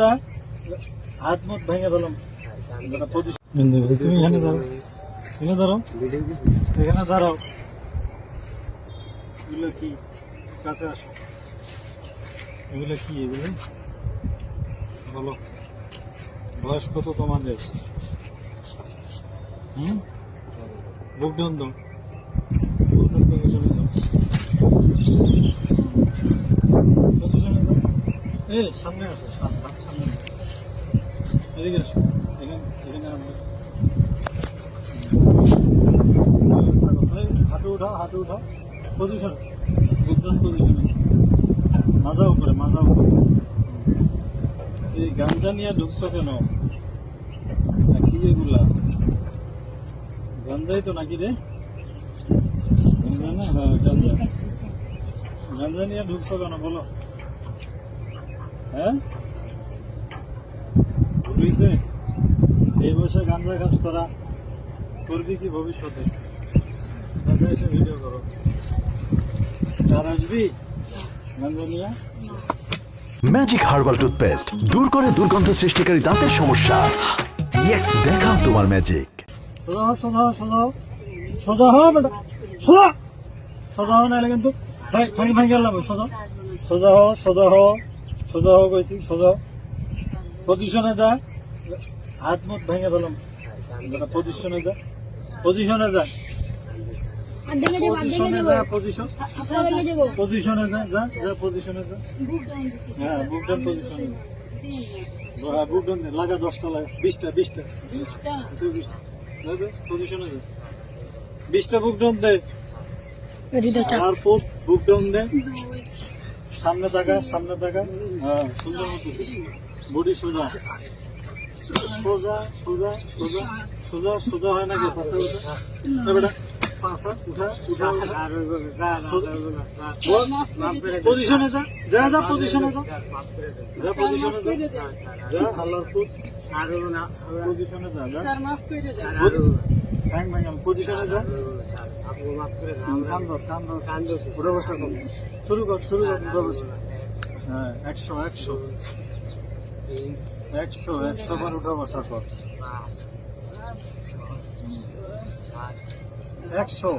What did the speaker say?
যা হাত মুখ ভেঙে দিলাম। তুমি এখানে এখানে এগুলো কি? কাছে আসো। এগুলো কি এগুলো? বলো। বয়স কত তোমাদের? বুক ডাউন দাও বুক ডাউন করে চলে যাও পজিশনে যাও এই সামনে আসো, সামনে। এদিকে আসো, এখানে এখানে হাঁটু উঠাও হাঁটু উঠাও। পজিশন বুদ্ধন পজিশনে মাজা উপরে মাজা উপরে। গাঞ্জা নিয়ে ঢুকছো কেন? কি এগুলা? গাঞ্জাই তো নাকি রে? গাঞ্জা না? হ্যাঁ গাঞ্জা গাঞ্জা নিয়ে ঢুকছো কেন? বলো। হ্যাঁ? বুঝছে এই বয়সে গাঞ্জা কাজ করা করবি কি ভবিষ্যতে? গাঞ্জা এসে ভিডিও করো। আর আসবি? গাঞ্জা নিয়ে ম্যাজিক হার্বাল টুথপেস্ট দূর করে দুর্গন্ধ সৃষ্টিকারী দাঁতের সমস্যা। ইয়েস দেখাও তোমার ম্যাজিক সোজা হও সোজা হও সোজা হও। সোজা হও বেটা। সোজা। সোজা হও নাহলে কিন্তু ভাই ভাঙি ভাঙি গেলাম সোজা। সোজা হও সোজা হও। সোজা হও কইছি সোজা। পজিশনে যা। হাত মুখ ভেঙে দিলাম। পজিশনে যা। পজিশনে যা। পজিশনে যা পজিশন পজিশনে যা যা যা পজিশনে যা। হ্যাঁ বুক ডাউন পজিশনে হ্যাঁ বুক ডাউন লাগা দশটা লাগা। বিশটা বিশটা। বিশটা। বিশটা। দে দে পজিশনে যা। বিশটা বুক ডাউন দে। রেডিটা চাপ। আর বুক বুক ডাউন দে। সামনে তাকা সামনে তাকা। হ্যাঁ সুন্দর মতো বডি সোজা। সোজা সোজা সোজা। সোজা সোজা হয় নাকি? পাশা উঠা বেটা পাশা উঠা উঠা পজিশনে যা। যা যা পজিশনে যা। যা পজিশনে যা। যা হাল্লার পুত। পজিশনে যা যা। ব্যাং ব্যাং পজিশনে যা। কান ধর কান ধর। উঠে বসা কর শুরু কর শুরু কর উঠে বসা। হ্যাঁ একশো একশো। একশো একশো বার উঠে বসা কর একশো।